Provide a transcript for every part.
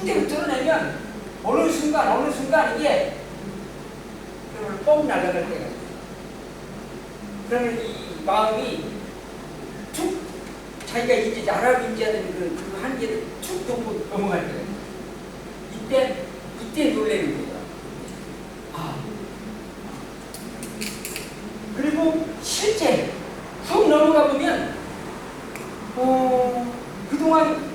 충격을 뚫어내면 어느 순간 어느 순간 이게 그러면 뻥 날아갈 때가 있어요. 그러면 이 마음이 툭 자기가 이제 나라고 인지하는 그, 그 한계를 툭 넘고 넘어갈 때가 있어요. 이때 이때 놀래는 거예요. 아 그리고 실제 훅 넘어가 보면 어 그동안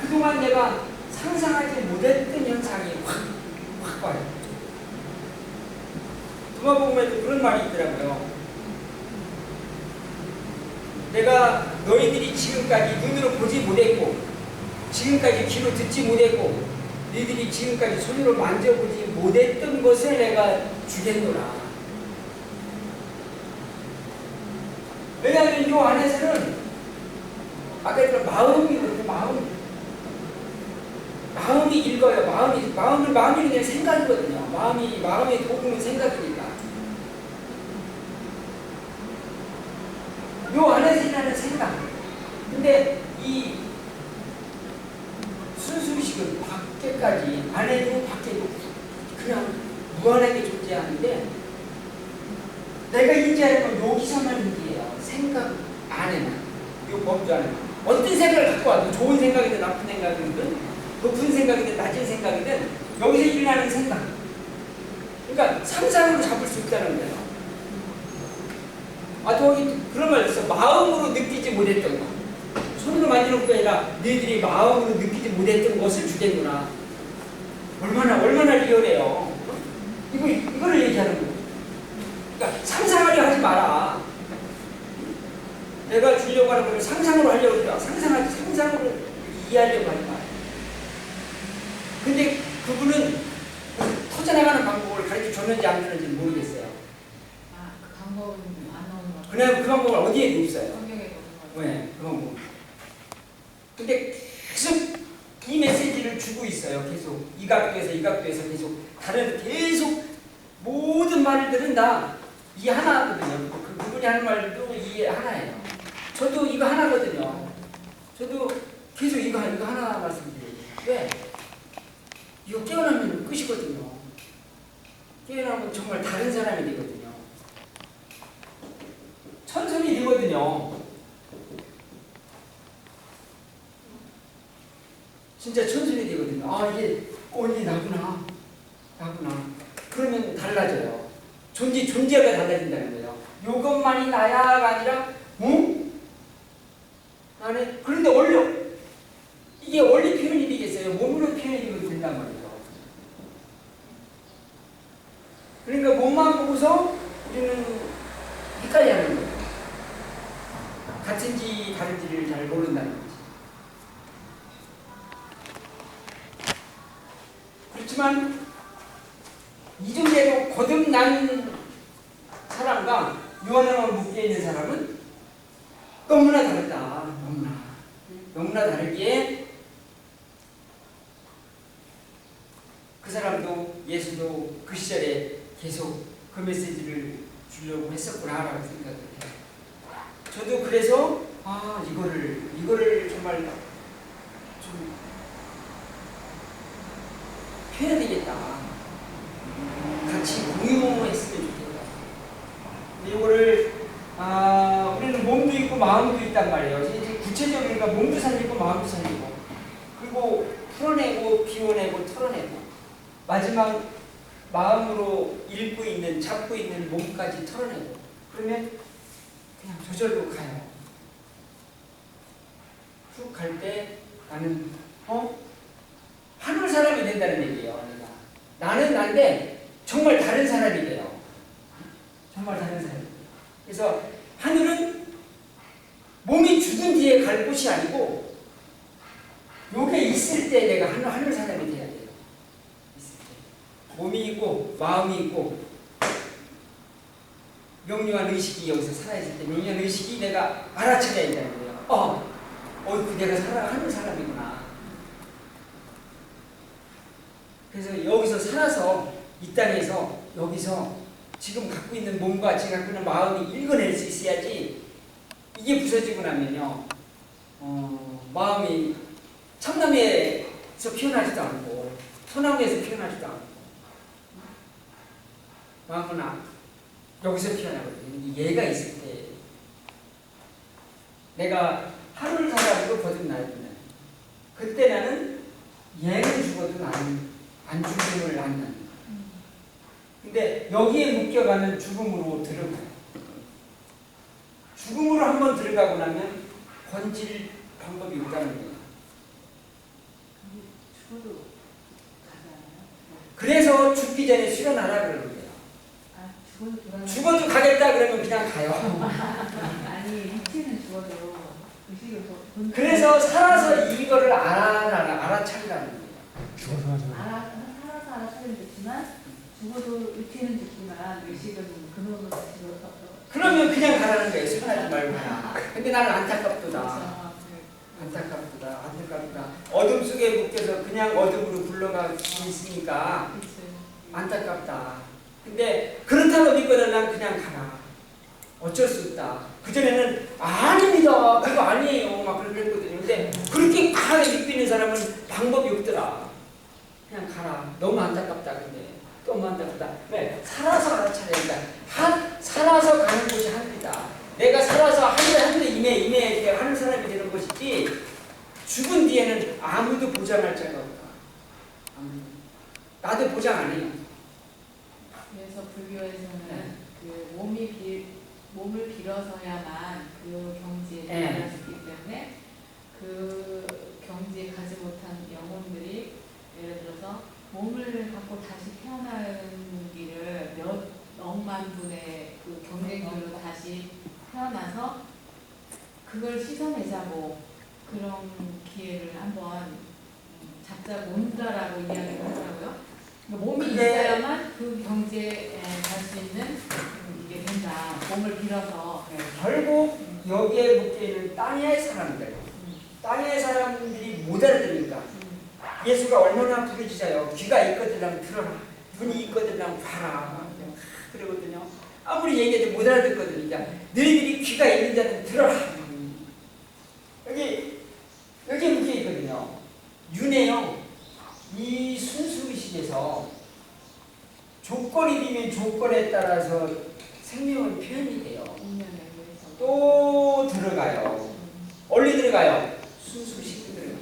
그동안 내가 상상하지 못했던 현상이 확, 확 와요. 누가복음에도 그런 말이 있더라고요. 내가 너희들이 지금까지 눈으로 보지 못했고, 지금까지 귀로 듣지 못했고, 너희들이 지금까지 손으로 만져보지 못했던 것을 내가 주겠노라. 왜냐하면 이 안에서는 아까 했던 마음이거든요, 마음. 마음이 읽어요. 마음이 마음은 마음이 그냥 생각이거든요. 마음이 마음의 도구는 생각이니까. 요 안에서 일하는 생각. 근데 이 순수의식은 밖에까지 안에도 밖에도 그냥 무한하게 존재하는데 내가 인지하는 건 여기서만 인지해요. 생각 안에만. 요 범주 안에만. 어떤 생각을 갖고 와도 좋은 생각이든 나쁜 생각이든 높은 생각이든 낮은 생각이든 여기서 일어나는 생각. 그러니까 상상으로 잡을 수 있다는 거예요. 아, 또 그런 말 있어. 마음으로 느끼지 못했던 거. 손으로 만지는 게 아니라 너희들이 마음으로 느끼지 못했던 것을 주겠구나. 얼마나, 얼마나 리얼해요. 이거, 이거를 얘기하는 거예요. 그러니까 상상하려 하지 마라. 내가 주려고 하는 걸 상상으로 하려고 그래. 상상하지, 상상으로 이해하려고 하지 마라. 근데 그분은 터져나가는 방법을 가르쳐 줬는지 안 줬는지 모르겠어요. 아, 그 방법은 안 나오는 것 같아요. 그냥 그 방법을 어디에도 없어요. 성경에 없는 것 네, 그 방법. 근데 계속 이 메시지를 주고 있어요. 계속 이 각도에서 이 각도에서 계속 다른 계속 모든 말들은 다 이 하나거든요. 그 그분이 하는 말도 이 하나예요. 저도 이거 하나거든요. 저도 계속 이거 이거 하나 말씀드려요. 왜? 이거 깨어나면 끝이거든요. 깨어나면 정말 다른 사람이 되거든요. 천천히 되거든요. 진짜 천천히 되거든요. 아 이게 어 이게 나구나, 나구나. 그러면 달라져요. 존재 존재가 달라진다는 거예요. 이것만이 나야가 아니라, 응? 나는 그런데 원래 이게 원리 표현이 되겠어요. 몸으로 표현이 된단 말이에요. 그러니까 몸만 보고서 우리는 헷갈려 하는 거예요. 같은지 다른지를 잘 모른다는 거지. 그렇지만 이 정도로 거듭난 사람과 유한함을 묶여 있는 사람은 너무나 다르다. 너무나. 너무나 다르기에 그 사람도 예수도 그 시절에 계속 그 메시지를 주려고 했었구나라고 생각을 해요. 저도 그래서 아 이거를 이거를 정말 좀 해야 되겠다. 같이 공유했으면 좋겠다. 근데 이거를 아 우리는 몸도 있고 마음도 있단 말이에요. 이제 구체적이니까 몸도 살리고 마음도 살리고 그리고 풀어내고 비워내고 털어내고 마지막 마음으로 읽고 있는 잡고 있는 몸까지 털어내고 그러면 그냥 저절로 가요. 쭉 갈 때 나는 어 하늘 사람이 된다는 얘기예요. 내가 나는 난데 정말 다른 사람이 돼요. 정말 다른 사람. 그래서 하늘은 몸이 죽은 뒤에 갈 곳이 아니고 요게 있을 때 내가 하늘, 하늘 사람이 돼야 돼요. 몸이 있고 마음이 있고 명료한 의식이 여기서 살아있을 때 명료한 의식이 내가 알아차려야 된다는 거예요. 어, 어, 그 내가 살아가는 사람이구나. 그래서 여기서 살아서 이 땅에서 여기서 지금 갖고 있는 몸과 지금 갖고 있는 마음이 읽어낼 수 있어야지 이게 부서지고 나면요 어, 마음이 참남의 피어나지도 않고 소나무에서 피어나지도 않고 마구나 여기서 피어나거든요. 얘가 때 내가 하루를 살아가지고 거듭나면 그때 나는 얘는 죽어도 나는 안 죽음을 낳는 근데 여기에 묶여가는 죽음으로 들어가요. 죽음으로 한번 들어가고 나면 건질 방법이 없다는 가잖아요. 그래서 죽기 전에 수련하라 그러는 거예요. 아. 죽어도 가겠다 그러면 그냥 가요. 아니 육체는 죽어도 의식을 더. 그래서 살아서 이거를 알아라, 알아차리라는 거예요. 죽어서 하자. 알아 살아서 알아차리면 좋지만 죽어도 육체는 죽지만 의식은 그놈으로 다시 돌아가. 그러면 그냥 가라는 거예요. 수련하지 말고. 근데 나는 안타깝도다. 그래서 안타깝다. 안타깝다. 어둠 속에 묶여서 그냥 어둠으로 굴러가고 있으니까 그치. 안타깝다. 근데 그렇다고 믿거든 난 그냥 가라. 어쩔 수 없다. 그전에는 아닙니다. 그거 아니에요. 막 그렇게 했거든요. 근데 그렇게 강하게 믿고 있는 사람은 방법이 없더라. 그냥 가라. 너무 안타깝다. 근데 너무 안타깝다. 왜? 살아서 알아차려야 된다. 한, 살아서 가는 곳이 하늘이다. 내가 살아서 하늘에 하늘에 임해 임해 내가 하는 사람이 되는 것이지 죽은 뒤에는 아무도 보장할 자가 없다. 나도 보장 안 해요. 그래서 불교에서는 그 몸이 빌 몸을 빌어서야만 그 경지에 네. 달할 수 있기 때문에 그 경지에 가지 못한 영혼들이 예를 들어서 몸을 갖고 다시 태어나는 길을 몇 억만 분의 그 경쟁률로 다시 태어나서 그걸 씻어내자고 그런 기회를 한번 음, 잡자고 온다라고 이야기를 하더라고요. 그러니까 몸이 있어야만 그 경지에 갈 수 있는 음, 이게 된다. 몸을 빌어서. 네, 결국 여기에 묶여있는 땅의 사람들, 음, 땅의 사람들이 못 알아들으니까 음, 예수가 얼마나 부르짖어요. 귀가 있거든 들어라. 눈이 있거든 봐라. 그러거든요. 아무리 얘기해도 못 알아듣거든요. 그러니까 너희들이 귀가 있는 자는 들어라. 여기 묶여 있거든요. 윤회요. 이 순수의식에서 조건이 되면 조건에 따라서 생명은 표현이 돼요. 또 들어가요. 음, 어디 들어가요? 순수식 들어가요.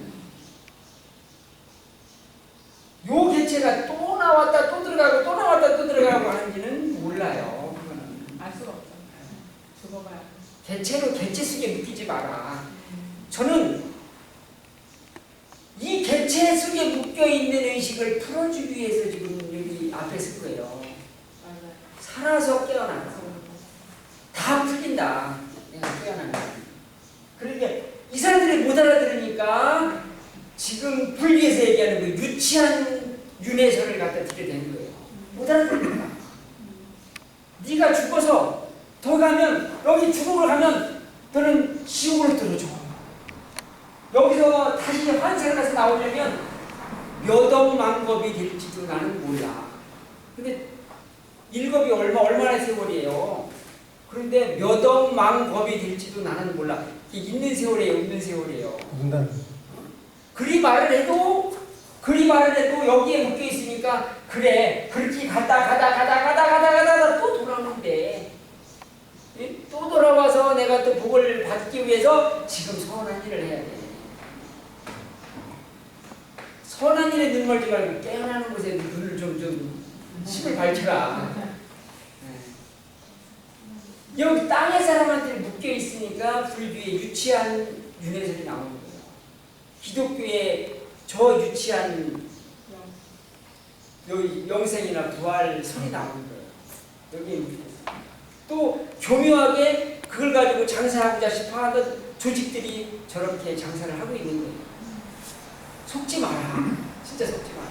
요 개체가 또 나왔다 또 들어가고 또 나왔다 또 들어가고 하는지는 몰라요. 알 수가 없죠. 죽어봐야. 개체로 개체 속에 묶이지 마라. 음, 저는 이 개체 속에 묶여 있는 의식을 풀어주기 위해서 지금 여기 앞에 서 거예요. 살아서 깨어나라. 다 풀린다. 내가 깨어난다. 그러니까 이 사람들이 못 알아들으니까 지금 불교에서 얘기하는 그 유치한 윤회설을 갖다 들게 되는 거예요. 못 알아들으니까. 네가 죽어서 더 가면 여기 죽음으로 가면 너는 지옥으로 떨어져. 여기서 다시 환생을 해서 나오려면 몇 억만겁이 될지도 나는 몰라. 근데 일겁이 얼마 얼마나 세월이에요. 그런데 몇 억만 겁이 될지도 나는 몰라. 있는 세월이에요, 없는 세월이에요. 문단. 그리 말을 해도 그리 말을 해도 여기에 묶여 있으니까 그래 그렇게 가다 가다 가다 가다 가다 가다 또 돌아오는데 예? 또 돌아와서 내가 또 복을 받기 위해서 지금 선한 일을 해야 돼. 선한 일에 눈 멀지 말고 깨어나는 곳에 눈을 좀 좀 힘을 밝혀라. 예. 여기 땅의 사람한테 묶여 있으니까 불교의 유치한 윤회설이 나오는 거예요. 기독교의 저 유치한 요 영생이나 부활 설이 나오는 거예요. 여기에. 또 교묘하게 그걸 가지고 장사하고자 싶어 하던 조직들이 저렇게 장사를 하고 있는 거예요. 속지 마라. 진짜 속지 마라.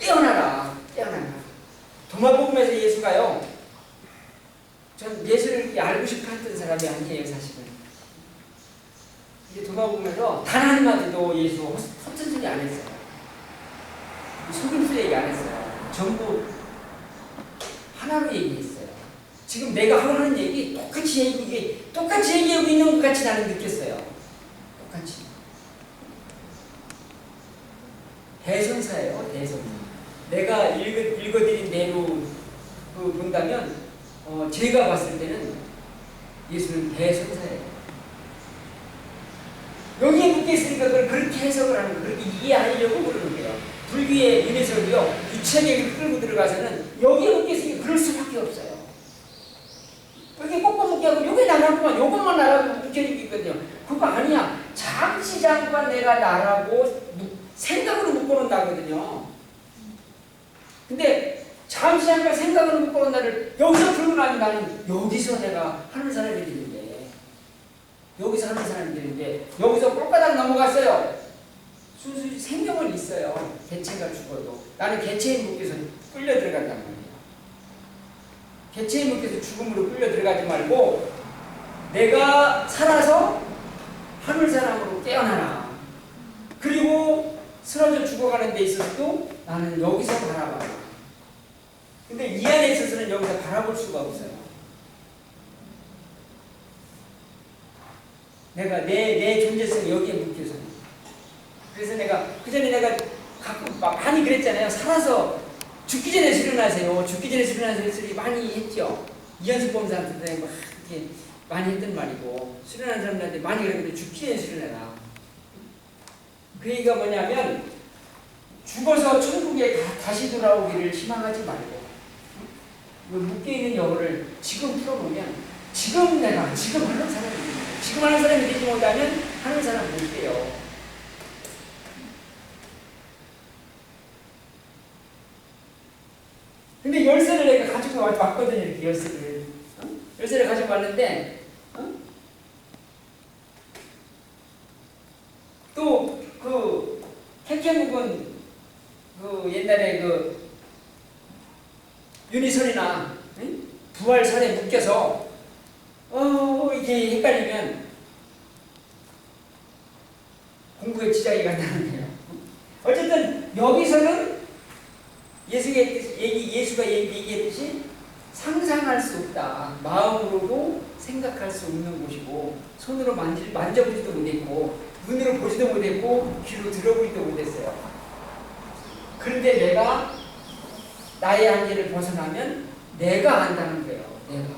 깨어나라. 깨어나라. 도마복음에서 예수가요. 전 예수를 알고 싶어 했던 사람이 아니에요, 사실은. 이제 도마복음에서 단 한마디도 예수 허튼 소리 안 했어요. 속임수 얘기 안 했어요. 전부 지금 내가 하는 얘기 똑같이 얘기, 이게 똑같이 얘기하고 있는 것 같이 나는 느꼈어요. 똑같이. 대선사예요, 대선 내가 읽어, 읽어드린 내로 그 본다면, 어, 제가 봤을 때는 예수는 대선사예요. 여기에 묶여있으니까 그걸 그렇게 해석을 하는 거, 그렇게 이해하려고 그러는 거예요. 불교의 윤회설도요, 유치하게 끌고 들어가서는 여기에 묶여있으니까 그럴 수밖에 없어요. 나라구만 요것만 나라고 묶여있는 게 있거든요. 그거 아니야. 잠시 잠깐 내가 나라고 무- 생각으로 묶어놓는다거든요. 근데 잠시 잠깐 생각으로 묶어놓은 나를 여기서 들고 나면 나는 여기서 내가 하는 사람이 되는데 여기서 하는 사람이 되는데 여기서 꼴바닥 넘어갔어요. 순수 생명은 있어요. 개체가 죽어도 나는 개체에 묶여서 끌려 들어간단 말이에요. 개체에 묶여서 죽음으로 끌려 들어가지 말고 내가 살아서 하늘 사람으로 깨어나라. 그리고 쓰러져 죽어가는 데 있어서도 나는 여기서 바라봐라. 근데 이 안에 있어서는 여기서 바라볼 수가 없어요. 내가 내, 내 존재성이 여기에 묶여서. 그래서 내가, 그 전에 내가 가끔 막 많이 그랬잖아요. 살아서 죽기 전에 수련하세요. 죽기 전에 수련하세요. 소리 많이 했죠. 이현숙 범사한테 막 이렇게 많이 했던 말이고, 수련한 사람들한테 많이 그랬는데 죽기 전에 수련해라. 그 얘기가 뭐냐면, 죽어서 천국에 다, 다시 돌아오기를 희망하지 말고, 그 묶여있는 영혼을 지금 풀어보면, 지금 내가, 지금 하는 사람이, 지금 하는 사람이 되지 못하면 하는 사람 못 돼요. 근데 열쇠를 내가 가지고 왔- 왔거든요, 열쇠를. 어? 열쇠를 가지고 왔는데, 어? 또, 그, 택해묵은, 그, 옛날에 그, 유니설이나, 응? 부활설에 묶여서, 어, 이게 헷갈리면, 공부에 지장이 간다는 거예요. 어쨌든, 여기서는 예수가 얘기, 예수가 얘기- 얘기했듯이 상상할 수 없다. 마음으로도 생각할 수 없는 곳이고 손으로 만질, 만져보지도 못했고 눈으로 보지도 못했고 귀로 들어보지도 못했어요. 그런데 내가 나의 한계를 벗어나면 내가 안다는 거예요. 내가.